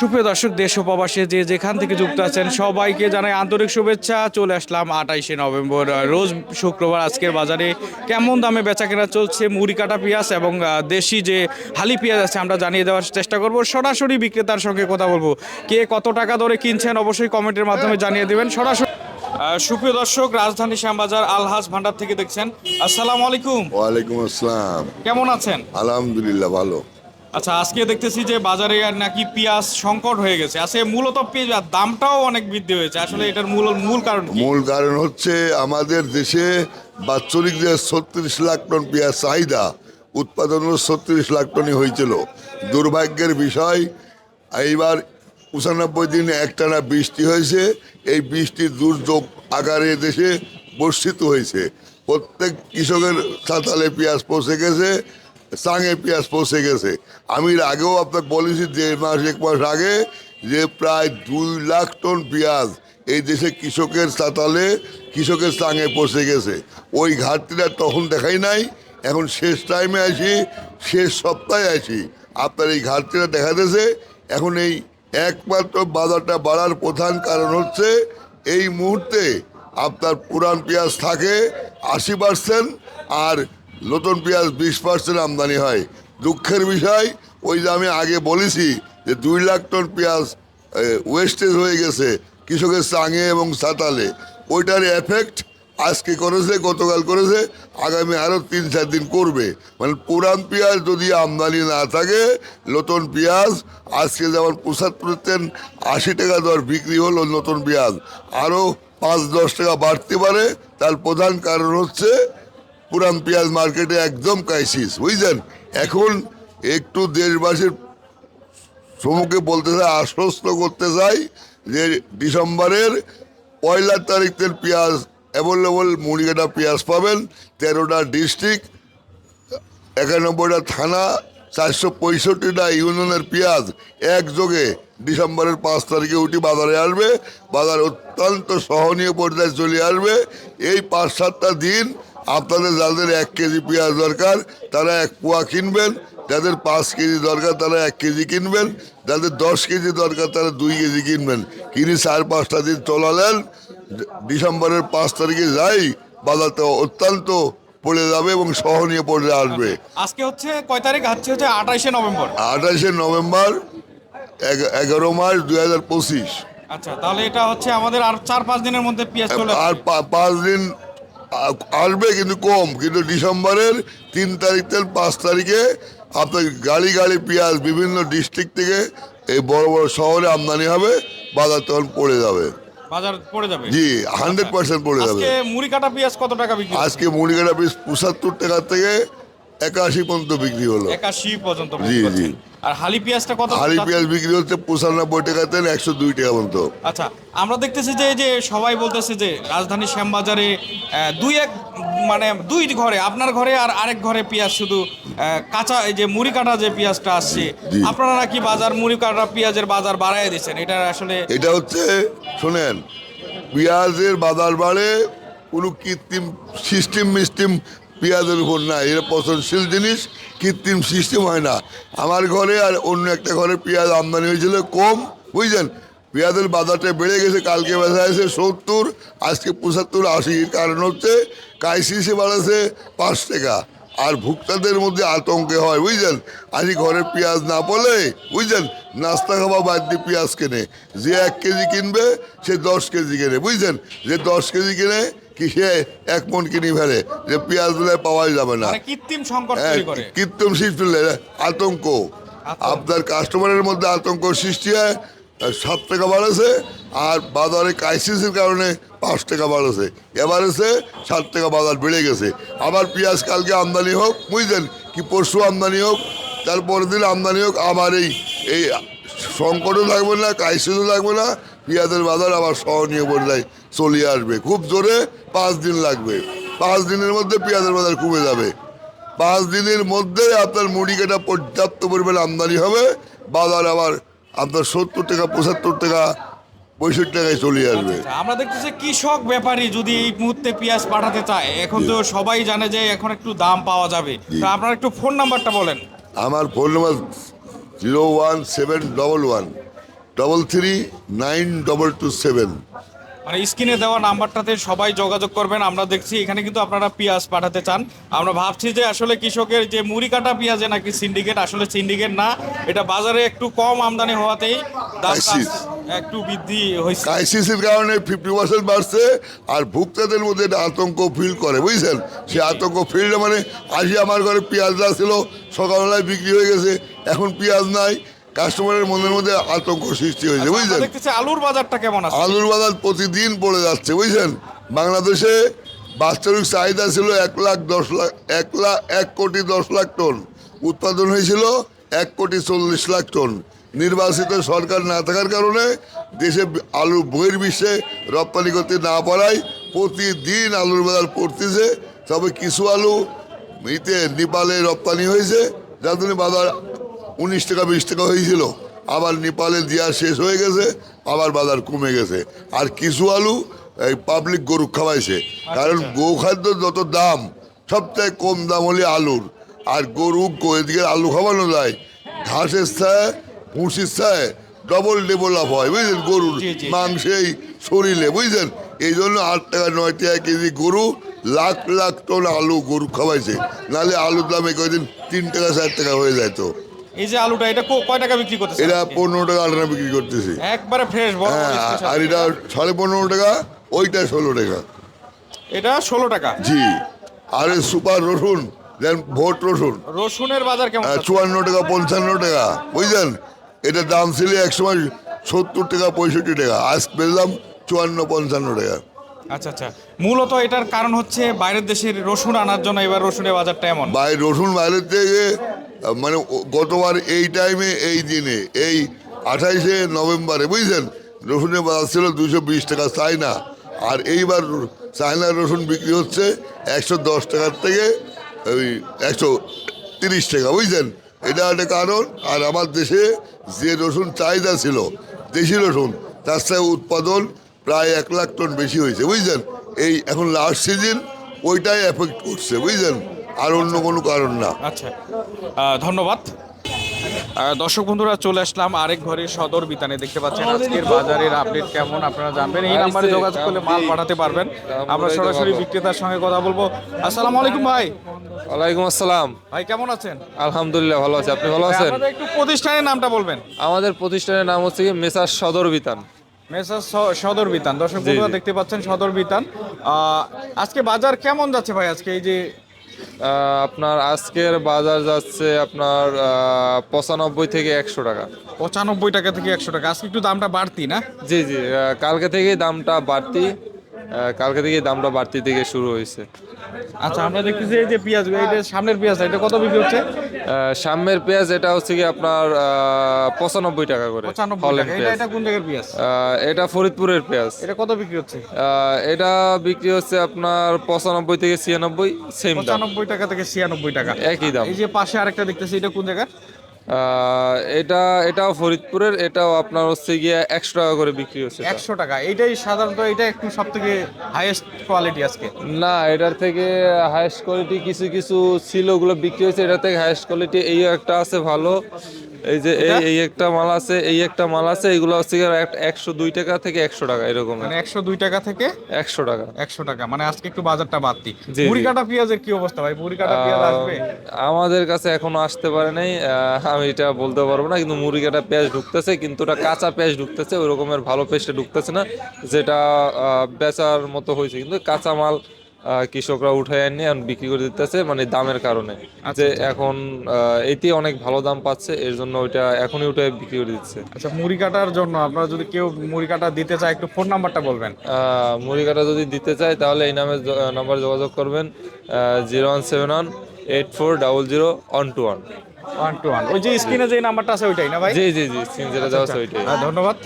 সুপ্রিয় দর্শক দেশ ও প্রবাসে যে যেখান থেকে যুক্ত আছেন সবাইকে জানাই আন্তরিক শুভেচ্ছা। চলে আসলাম আঠাইশে নভেম্বর রোজ শুক্রবার আজকের বাজারে। কেমন দামে বেচা কেনা চলছে মুড়ি কাটা পেঁয়াজ এবং দেশি যে হালি পেঁয়াজ আছে আমরা জানিয়ে দেওয়ার চেষ্টা করব। সরাসরি বিক্রেতার সঙ্গে কথা বলব। কে কত টাকা দরে কিনছেন অবশ্যই কমেন্টের মাধ্যমে জানিয়ে দেবেন। সরাসরি সুপ্রিয় দর্শক রাজধানী শ্যামবাজার আলহাজ ভান্ডার থেকে দেখছেন। আসসালামু আলাইকুম। ওয়ালাইকুম আসসালাম। কেমন আছেন? আলহামদুলিল্লাহ ভালো। আচ্ছা আজকে দেখতেছি যে বাজারে আর নাকি পেঁয়াজ সংকট হয়ে গেছে। আসলে মূলত পেঁয়াজ দামটাও অনেক বৃদ্ধি হয়েছে। আসলে এটার মূল মূল কারণ মূল কারণ হচ্ছে আমাদের দেশে বাৎসরিক যে ছত্রিশ লাখ টন পেঁয়াজ চাহিদা উৎপাদন ছত্রিশ লাখ টনই হয়েছিল। দুর্ভাগ্যের বিষয়, এইবার পঁচানব্বই দিন একটানা বৃষ্টি হয়েছে। এই বৃষ্টির দুর্যোগ আকারে দেশে বর্ষিত হয়েছে। প্রত্যেক কৃষকের সাঁতালে পেঁয়াজ পৌঁছে গেছে। চাঙে পেঁয়াজ পৌঁছে গেছে। আমি আগেও আপনাকে বলেছি দেড় মাস, এক মাস আগে যে প্রায় দুই লাখ টন পেঁয়াজ এই দেশে কৃষকের সাতালে, কৃষকের চাঙে পৌঁছে গেছে। ওই ঘাটতিটা তখন দেখাই নাই। এখন শেষ টাইমে আসি শেষ সপ্তাহে আসি আপনার এই ঘাটতিটা দেখা দিয়েছে। এখন এই একমাত্র বাজারটা বাড়ার প্রধান কারণ হচ্ছে এই মুহূর্তে আপনার পুরান পেঁয়াজ থাকে আশি পার্সেন্ট আর নতুন পেঁয়াজ বিশ পার্সেন্ট আমদানি হয়। দুঃখের বিষয়, ওই যে আমি আগে বলেছি যে দুই লাখ টন পেঁয়াজ ওয়েস্টেজ হয়ে গেছে কৃষকের চাঙে এবং সাতালে। ওইটার এফেক্ট আজকে করেছে, গতকাল করেছে, আগামী আরও তিন চার দিন করবে। মানে পুরান পেঁয়াজ যদি আমদানি না থাকে, নতুন পেঁয়াজ, আজকে যেমন পঁচাত্তর আশি টাকা দর বিক্রি হলো নতুন পেঁয়াজ আরও পাঁচ দশ টাকা বাড়তে পারে। তার প্রধান কারণ হচ্ছে পুরান পেঁয়াজ মার্কেটে একদম ক্রাইসিস বুঝলেন? এখন একটু দেশবাসীর সমুখে বলতে চাই, আশ্বস্ত করতে চাই যে ডিসেম্বরের পয়লা তারিখের পেঁয়াজ অ্যাভেলেবল মুড়িকাটা পেঁয়াজ পাবেন, তেরোটা ডিস্ট্রিক্ট একানব্বইটা থানা, চারশো পঁয়ষট্টিটা ইউনিয়নের পেঁয়াজ একযোগে ডিসেম্বরের পাঁচ তারিখে উঠি বাজারে আসবে, বাজার অত্যন্ত সহনীয় পর্যায়ে চলে আসবে। এই পাঁচ সাতটা দিন আপনাদের যাদের এক কেজি পেঁয়াজ দরকার তারা এক পোয়া কিনবেন। যাদের পাঁচ কেজি দরকার তারা এক কেজি কিনবেন। যাদের দশ কেজি দরকার তারা দুই কেজি কিনবেন। কিনে চার পাঁচটা দিন চলালেন ডিসেম্বরের পাঁচ তারিখে যাই বাজারটা অত্যন্ত পড়ে যাবে এবং সহনীয় পর্যায়ে আসবে। আজকে হচ্ছে কয় তারিখ? আজকে হচ্ছে আঠাইশে নভেম্বর। আঠাশে নভেম্বর এগারো মার্চ দুই হাজার পঁচিশ। আচ্ছা তাহলে এটা হচ্ছে আমাদের আর চার পাঁচ দিনের মধ্যে পেঁয়াজ আর পাঁচ দিন আসবে কিন্তু কম কিন্তু ডিসেম্বরের তিন তারিখ থেকে পাঁচ তারিখে আপনার গাড়ি গাড়ি পেঁয়াজ বিভিন্ন ডিস্ট্রিক্ট থেকে এই বড় বড় শহরে আমদানি হবে বাজার তখন পড়ে যাবে। বাজার পড়ে যাবে? জি হান্ড্রেড পার্সেন্ট পড়ে যাবে। আজকে মুড়ি কাটা পেঁয়াজ কত টাকা আজকে মুড়িকাটা পিস পঁচাত্তর টাকা থেকে একাশি পর্যন্ত বিক্রি হলো। একাশি পর্যন্ত জি, জি। আর হালি পেঁয়াজটা কত? যাচ্ছে? পেঁয়াজ বিক্রি হচ্ছে পঁচানব্বই টাকা থেকে একশো দুই টাকা পর্যন্ত। আচ্ছা আমরা দেখতেছি যে যে সবাই বলতেছে যে রাজধানী শ্যামবাজারে দুই এক মানে দুই ঘরে আপনার ঘরে আর আরেক ঘরে পেঁয়াজ শুধু কাঁচা এই যে মুড়ি কাটা যে পেঁয়াজটা আসছে আপনারা নাকি বাজার মুড়ি কাটা পেঁয়াজের বাজার বাড়াই দিচ্ছেন? এটা আসলে এটা হচ্ছে শোনেন পেঁয়াজের বাজার বাড়ে কোনো কৃত্রিম সিস্টেম মিস্টেম পেঁয়াজের উপর না এটা পচনশীল জিনিস, কৃত্রিম সিস্টেম হয় না। আমার ঘরে আর অন্য একটা ঘরে পেঁয়াজ আমদানি হয়েছিল কম, বুঝলেন? পেঁয়াজের বাজারটা বেড়ে গেছে, কালকে বেচা আছে সত্তর, আজকে পঁচাত্তর আশি এর কারণ হচ্ছে কাইসিসে বাড়াছে পাঁচ টাকা। আর ভুক্তাদের মধ্যে আতঙ্কে হয়, বুঝলেন? আজকে ঘরে পেঁয়াজ না পড়লে, বুঝলেন? নাস্তা খাওয়া বাদ দিয়ে পেঁয়াজ কেনে। যে এক কেজি কিনবে, সে দশ কেজি কেনে, বুঝলেন? যে দশ কেজি কিনে কি সে এক মন কিনে ফেলে? যে পেঁয়াজ দিলে পাওয়াই যাবে না। মানে কৃত্রিম সংকট হ্যাঁ, কৃত্রিম সৃষ্টি আতঙ্ক। আপনার কাস্টমারের মধ্যে আতঙ্ক সৃষ্টি হয় সাত টাকা বাড়েছে আর বাজারে ক্রাইসিসের কারণে পাঁচ টাকা বাড়েছে। এবার এসে সাত টাকা বাজার বেড়ে গেছে। আবার পেঁয়াজ কালকে আমদানি হোক বুঝলেন? কি পরশু আমদানি হোক তারপরের দিন আমদানি হোক আবার এই এই সংকটও লাগবে না ক্রাইসিসও লাগবে না পেঁয়াজের বাজার আবার সহনীয় পর্যায়ে চলিয়ে আসবে। খুব জোরে পাঁচ দিন লাগবে। পাঁচ দিনের মধ্যে পেঁয়াজের বাজার কমে যাবে। পাঁচ দিনের মধ্যে আপনার মুড়ি কাটা পর্যাপ্ত পরিমাণে আমদানি হবে। বাজার আবার আপনার সত্তর টাকা পঁচাত্তর টাকা পঁয়ষট্টি টাকায় চলে আসবে। আচ্ছা, আমরা দেখতেছি কৃষক ব্যাপারী যদি এই মুহূর্তে পেঁয়াজ পাঠাতে চায় এখন তো সবাই জানে যে এখন একটু দাম পাওয়া যাবে। তো আপনার একটু ফোন নাম্বারটা বলেন। আমার phone number zero one seven double one double three nine double two seven. মানে স্ক্রিনে দেওয়া নাম্বারটাতে সবাই যোগাযোগ করবেন। আমরা দেখছি এখানে কিন্তু আপনারা পেঁয়াজ পাঠাতে চান। আমরা ভাবছি যে আসলে কৃষকের যে মুড়ি কাটা পেঁয়াজে নাকি সিন্ডিকেট আসলে সিন্ডিকেট না। এটা বাজারে একটু কম আমদানি হওয়াতেই একটু বৃদ্ধি হয়েছে। ক্রাইসিসের কারণে ফিফটি পার্সেন্ট বাড়ছে আর ভোক্তাদের মধ্যে একটা আতঙ্ক ফিল করে বুঝছেন? সে আতঙ্ক ফিল মানে আজকে আমার ঘরে পেঁয়াজ ছিল সকালবেলায় বিক্রি হয়ে গেছে এখন পেঁয়াজ নাই। কাস্টমারের মনের মধ্যে আতঙ্ক সৃষ্টি হয়েছে বুঝছেন দেখতেছি আলুর বাজারটা কেমন আছে? আলুর বাজার প্রতিদিন পড়ে যাচ্ছে বুঝছেন বাংলাদেশে বাস্তবিক চাহিদা ছিল এক লাখ দশ লাখ এক লাখ এক কোটি দশ লাখ টন। উৎপাদন হয়েছিল এক কোটি চল্লিশ লাখ টন। নির্বাচিত সরকার না থাকার কারণে দেশে আলু বহির্বিশ্বে রপ্তানি করতে না পারায় প্রতিদিন আলুর বাজার পড়তেছে। তবে কিছু আলু ইতে নেপালে রপ্তানি হয়েছে যার জন্য বাজার উনিশ টাকা বিশ টাকা হয়েছিল। আবার নেপালে দেওয়া শেষ হয়ে গেছে আবার বাজার কমে গেছে। আর কিছু আলু এই পাবলিক গরু খাওয়াইছে। কারণ গোখাদ্য যত দাম সবথেকে কম দাম হলে আলুর। আর গরু এদিকে আলু খাওয়ানো যায়। ঘাসের ছায় ভুসির ছায় ডবল ডেভেলপ হয় বুঝলেন? গরুর। মাংসেই শরীরে বুঝলেন? এই জন্য আট টাকা নয় টাকা কেজি গরু লাখ লাখ টন আলু গরু খাওয়াইছে। নাহলে আলুর দাম এই কয়দিন তিন টাকা চার টাকা হয়ে যায় তো এই যে আলুটা এটা কয় টাকা বিক্রি করতেছে এরা পনেরো টাকা আলনা বিক্রি করতেছে। একবারে ফ্রেশ বড় হ্যাঁ। আর এটা সাড়ে পনেরো টাকা ওইটা ষোলো টাকা। এটা ষোলো টাকা? জি। আর সুপার রসুন দেন ভোট রসুন। রসুনের বাজার কেমন চুয়ান্ন টাকা পঞ্চান্ন টাকা। বুঝলেন? এটার দাম ছিল এক সময় সত্তর টাকা পঁয়ষট্টি টাকা। আজ পেলাম চুয়ান্ন পঞ্চান্ন টাকা। আচ্ছা আচ্ছা। মূলত এটার কারণ হচ্ছে বাইরের দেশের রসুন আনার জন্য এবার রসুনের বাজারটা এমন। বাই রসুন বাইরের থেকে মানে গতবার এই টাইমে এই দিনে, এই আঠাইশে নভেম্বরে বুঝলেন রসুনের বাজার ছিল দুশো বিশ টাকা চায়না। আর এইবার চায়নার রসুন বিক্রি হচ্ছে একশো দশ টাকার থেকে, ওই একশো তিরিশ টাকা বুঝলেন এটা একটা কারণ। আর আমার দেশে যে রসুন চাহিদা ছিল, দেশি রসুন, তার সাথে উৎপাদন প্রায় এক লাখ টন বেশি হয়েছে বুঝলেন এই এখন লাস্ট সিজন ওইটাই এফেক্ট করছে বুঝলেন আর অন্য কোনো কারণ না। আচ্ছা। ধন্যবাদ। দর্শক বন্ধুরা চলে আসলাম আরেক ঘরে সদর বিতানে। দেখতে পাচ্ছেন আজকের বাজারের আপডেট কেমন আপনারা জানবেন। এই নাম্বারে যোগাযোগ করলে মাল পাঠাতে পারবেন। আমরা সরাসরি বিক্রেতার সঙ্গে কথা বলব। আসসালামু আলাইকুম ভাই। ওয়ালাইকুম আসসালাম। ভাই কেমন আছেন? আলহামদুলিল্লাহ ভালো আছি। আপনি ভালো আছেন? একটু প্রতিষ্ঠানের নামটা বলবেন। আমাদের প্রতিষ্ঠানের নাম হচ্ছে কি মেসার সদর বিতান। মেসার স- সদর বিতান। দর্শক বন্ধুরা দেখতে পাচ্ছেন সদর বিতান। আহ, আজকে বাজার কেমন যাচ্ছে ভাই? আজকে এই যে আপনার আজকের বাজার যাচ্ছে আপনার পঁচানব্বই থেকে একশো টাকা। পঁচানব্বই টাকা থেকে একশো টাকা। আজকে একটু দামটা বাড়তি না? জি জি কালকে থেকেই দামটা বাড়তি কালকে থেকেই দামটা বাড়তি থেকে শুরু হয়েছে। আচ্ছা আমরা দেখতেছি এই যে পেঁয়াজ এটা সামনের পেঁয়াজ এটা কত বিক্রি হচ্ছে? সামনের পেঁয়াজ এটা হচ্ছে কি আপনার পঁচানব্বই টাকা করে এটা কোন জায়গার পেঁয়াজ? এটা ফরিদপুরের পেঁয়াজ। এটা কত বিক্রি হচ্ছে? আহ, এটা বিক্রি হচ্ছে আপনার পঁচানব্বই থেকে ছিয়ানব্বই সেম পঁচানব্বই টাকা থেকে ছিয়ানব্বই টাকা। একই দাম। এই যে পাশে আরেকটা দেখতেছি এটা কোন জায়গার? আহ, এটা এটাও ফরিদপুরের এটাও আপনার হচ্ছে গিয়ে একশো টাকা করে বিক্রি হচ্ছে একশো টাকা। এটাই সাধারণত এটা একটু সব থেকে হাইয়েস্ট কোয়ালিটি আজকে। না এটার থেকে হাইয়েস্ট কোয়ালিটি কিছু কিছু ছিল ওগুলো বিক্রি হয়েছে এটার থেকে হাইয়েস্ট কোয়ালিটি এই একটা আছে ভালো। এই যে এই এই একটা মাল আছে এই একটা মাল আছে এগুলো হচ্ছে একশো দুই টাকা থেকে একশো টাকা এরকম মানে একশো দুই টাকা থেকে একশো টাকা। একশো টাকা। মানে আজকে একটু বাজারটা বাড়তি মুড়ি জি। কাটা পেঁয়াজের কি অবস্থা ভাই? মুড়ি কাটা পেঁয়াজ আসবে? আমাদের কাছে এখনও আসতে পারে নাই। আহ, আমি এটা বলতে পারব না কিন্তু মুরগিটা পেঁয়াজ ঢুকতেছে কিন্তু ওটা কাঁচা পেঁয়াজ ঢুকতেছে ওই রকমের ভালো পেঁয়াজটা ঢুকতেছে না যেটা আহ, বেচার মতো হয়েছে। কিন্তু কাঁচা মাল কৃষকরা উঠে এনে এখন বিক্রি করে দিতেছে মানে দামের কারণে। যে এখন আহ, এতে অনেক ভালো দাম পাচ্ছে এর জন্য ওইটা এখনই উঠে বিক্রি করে দিচ্ছে। আচ্ছা মুড়ি কাটার জন্য আপনারা যদি কেউ মুড়ি কাটা দিতে চায় একটু ফোন নাম্বারটা বলবেন। মুড়ি কাটা যদি দিতে চায় তাহলে এই নামে নাম্বার যোগাযোগ করবেন zero one seven one eight four double zero one two one. One two one. ওই যে স্ক্রিনে যে নাম্বারটা আছে ওইটাই না ভাই? জি জি জি সিন যেটা দেওয়া আছে ওইটাই। আহ, ধন্যবাদ।